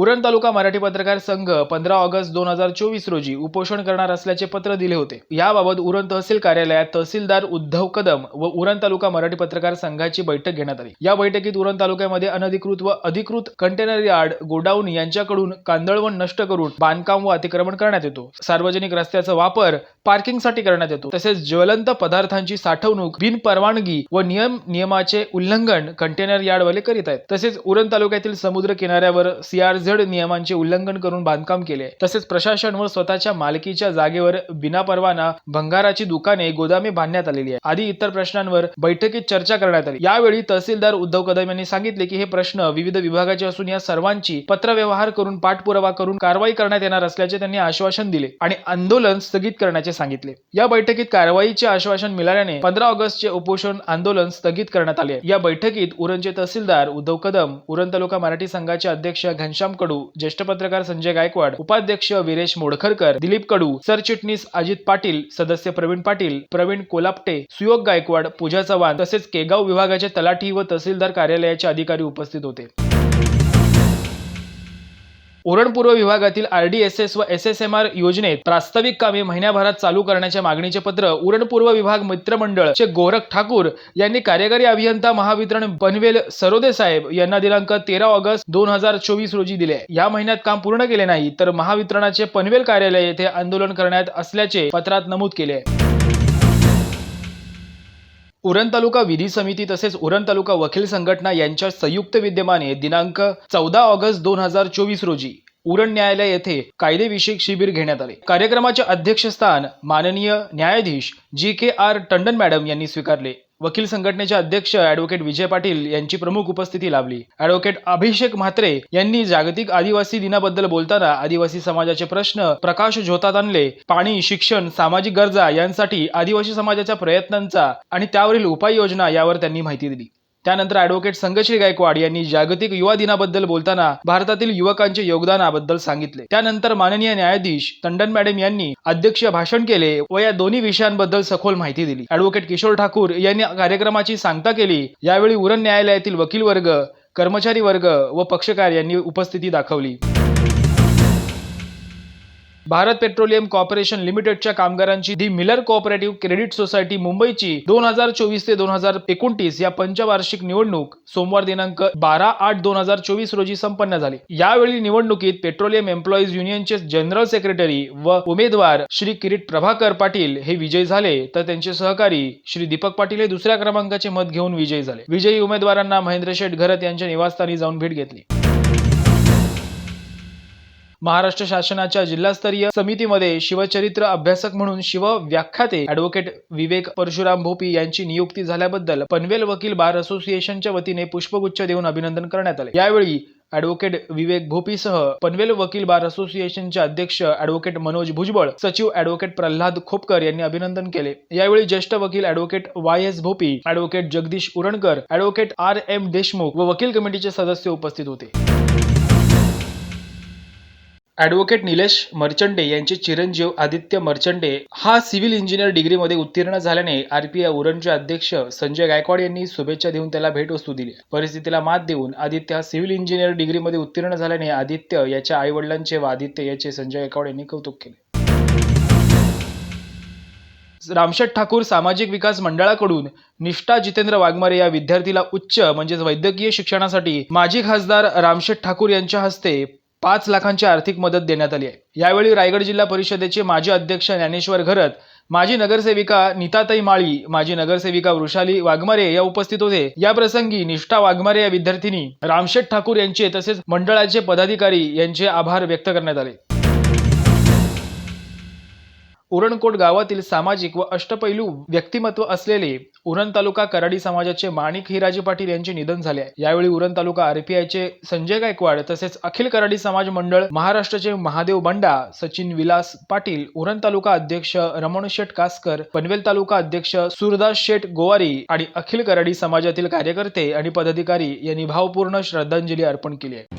उरण तालुका मराठी पत्रकार संघ पंधरा ऑगस्ट दोन हजार चोवीस रोजी उपोषण करणार असल्याचे पत्र दिले होते. याबाबत उरण तहसील कार्यालयात तहसीलदार उद्धव कदम व उरण तालुका मराठी पत्रकार संघाची बैठक घेण्यात आली. या बैठकीत उरण तालुक्यामध्ये अनधिकृत व अधिकृत कंटेनर यार्ड गोडाऊन यांच्याकडून कांदळवण नष्ट करून बांधकाम व अतिक्रमण करण्यात येतो. सार्वजनिक रस्त्याचा वापर पार्किंगसाठी करण्यात येतो. तसेच ज्वलंत पदार्थांची साठवणूक बिनपरवानगी व नियम नियमाचे उल्लंघन कंटेनर यार्डवाले करीत आहेत. तसेच उरण तालुक्यातील समुद्र किनाऱ्यावर सीआरझेड नियमांचे उल्लंघन करून बांधकाम केले. तसेच प्रशासन व स्वतःच्या मालकीच्या जागेवर बिना परवाना भंगाराची दुकाने गोदामे बांधण्यात आलेली आहे आदी इतर प्रश्नांवर बैठकीत चर्चा करण्यात आली. यावेळी तहसीलदार उद्धव कदम यांनी सांगितले की हे प्रश्न विविध विभागाचे असून या सर्वांची पत्रव्यवहार करून पाठपुरावा करून कारवाई करण्यात येणार असल्याचे त्यांनी आश्वासन दिले आणि आंदोलन स्थगित करण्याचे सांगितले. या बैठकीत कारवाईचे आश्वासन मिळाल्याने पंधरा ऑगस्टचे उपोषण आंदोलन स्थगित करण्यात आले. या बैठकीत उरणचे तहसीलदार उद्धव कदम उरण तालुका मराठी संघाचे अध्यक्ष घनश्याम कडू ज्येष्ठ पत्रकार संजय गायकवाड उपाध्यक्ष विरेश मोडखरकर दिलीप कडू सरचिटणीस अजित पाटील सदस्य प्रवीण पाटील प्रवीण कोलापटे सुयोग गायकवाड पूजा चव्हाण तसेच केगाव विभागाचे तलाठी व तहसीलदार कार्यालयाचे अधिकारी उपस्थित होते. उरण पूर्व विभागातील आरडीएसएस व एस एस एम आर योजनेत प्रास्ताविक कामे महिन्याभरात चालू करण्याच्या मागणीचे पत्र उरण पूर्व विभाग मित्रमंडळ चे गोरख ठाकूर यांनी कार्यकारी अभियंता महावितरण पनवेल सरोदे साहेब यांना दिनांक तेरा ऑगस्ट दोन हजार चोवीस रोजी दिले. या महिन्यात काम पूर्ण केले नाही तर महावितरणाचे पनवेल कार्यालय येथे आंदोलन करण्यात असल्याचे पत्रात नमूद केले. आहे उरण तालुका विधी समिती तसेच उरण तालुका वकील संघटना यांच्या संयुक्त विद्यमाने दिनांक चौदा ऑगस्ट दोन हजार चोवीस रोजी उरण न्यायालय येथे कायदेविषयक शिबिर घेण्यात आले. कार्यक्रमाचे अध्यक्षस्थान माननीय न्यायाधीश G K R Tandon madam यांनी स्वीकारले. वकील संघटनेचे अध्यक्ष ॲडव्होकेट विजय पाटील यांची प्रमुख उपस्थिती लाभली. ॲडव्होकेट अभिषेक म्हात्रे यांनी जागतिक आदिवासी दिनाबद्दल बोलताना आदिवासी समाजाचे प्रश्न प्रकाश झोतात आणले. पाणी शिक्षण सामाजिक गरजा यांसाठी आदिवासी समाजाच्या प्रयत्नांचा आणि त्यावरील उपाययोजना यावर त्यांनी माहिती दिली. त्यानंतर ॲडव्होकेट संघश्री गायकवाड यांनी जागतिक युवा दिनाबद्दल बोलताना भारतातील युवकांचे योगदानाबद्दल सांगितले. त्यानंतर माननीय न्यायाधीश टंडन मॅडम यांनी अध्यक्षीय भाषण केले व या दोन्ही विषयांबद्दल सखोल माहिती दिली. ऍडव्होकेट किशोर ठाकूर यांनी कार्यक्रमाची सांगता केली. यावेळी उरण न्यायालयातील वकील वर्ग कर्मचारी वर्ग व पक्षकार यांनी उपस्थिती दाखवली. भारत पेट्रोलियम कॉर्पोरेशन लिमिटेडच्या कामगारांची the Miller cooperative credit society मुंबईची दोन हजार चोवीस ते दोन हजार एकोणतीस या पंचवार्षिक निवडणूक सोमवार दिनांक बारा आठ दोन हजार चोवीस रोजी संपन्न झाली. यावेळी निवडणुकीत पेट्रोलियम एम्प्लॉईज युनियनचे जनरल सेक्रेटरी व उमेदवार श्री किरीट प्रभाकर पाटील हे विजयी झाले तर त्यांचे सहकारी श्री दीपक पाटील हे दुसऱ्या क्रमांकाचे मत घेऊन विजयी झाले. विजयी उमेदवारांना महेंद्र शेठ घरत यांच्या निवासस्थानी जाऊन भेट घेतली. महाराष्ट्र शासनाच्या जिल्हास्तरीय समितीमध्ये शिवचरित्र अभ्यासक म्हणून शिव व्याख्याते ॲडव्होकेट विवेक परशुराम भोपी यांची नियुक्ती झाल्याबद्दल पनवेल वकील बार असोसिएशनच्या वतीने पुष्पगुच्छ देऊन अभिनंदन करण्यात आले. यावेळी ॲडव्होकेट विवेक भोपीसह पनवेल वकील बार असोसिएशनचे अध्यक्ष ऍडव्होकेट मनोज भुजबळ सचिव ऍडव्होकेट प्रल्हाद खोपकर यांनी अभिनंदन केले. यावेळी ज्येष्ठ वकील advocate Y S Bhopi advocate Jagdish Urankar advocate R M Deshmukh व वकील कमिटीचे सदस्य उपस्थित होते. ॲडव्होकेट निलेश मर्चंडे यांचे चिरंजीव आदित्य मर्चंडे हा सिव्हिल इंजिनियर डिग्रीमध्ये उत्तीर्ण झाल्याने आरपीआय उरणचे अध्यक्ष संजय गायकवाड यांनी शुभेच्छा देऊन त्याला भेटवस्तू दिली. परिस्थितीला मात देऊन आदित्य हा सिव्हिल इंजिनियर डिग्रीमध्ये उत्तीर्ण झाल्याने आदित्य याच्या आई वडिलांचे व आदित्य याचे संजय गायकवाड यांनी कौतुक केले. रामशेठ ठाकूर सामाजिक विकास मंडळाकडून निष्ठा जितेंद्र वाघमारे या विद्यार्थीला उच्च म्हणजेच वैद्यकीय शिक्षणासाठी माजी खासदार रामशेठ ठाकूर यांच्या हस्ते पाच लाखांची आर्थिक मदत देण्यात आली आहे. यावेळी रायगड जिल्हा परिषदेचे माजी अध्यक्ष ज्ञानेश्वर घरत माजी नगरसेविका नीताताई माळी माजी नगरसेविका वृषाली वाघमारे या उपस्थित होते. या प्रसंगी निष्ठा वाघमारे या विद्यार्थिनी रामशेठ ठाकूर यांचे तसेच मंडळाचे पदाधिकारी यांचे आभार व्यक्त करण्यात आले. उरणकोट गावातील सामाजिक व अष्टपैलू व्यक्तिमत्व असलेले उरण तालुका कराडी समाजाचे माणिक हिराजी पाटील यांचे निधन झाले आहे. यावेळी उरण तालुका आरपीआयचे संजय गायकवाड तसेच अखिल कराडी समाज मंडळ महाराष्ट्राचे महादेव बंडा सचिन विलास पाटील उरण तालुका अध्यक्ष रमण शेठ कासकर पनवेल तालुका अध्यक्ष सुरदास शेठ गोवारी आणि अखिल कराडी समाजातील कार्यकर्ते आणि पदाधिकारी यांनी भावपूर्ण श्रद्धांजली अर्पण केली आहे.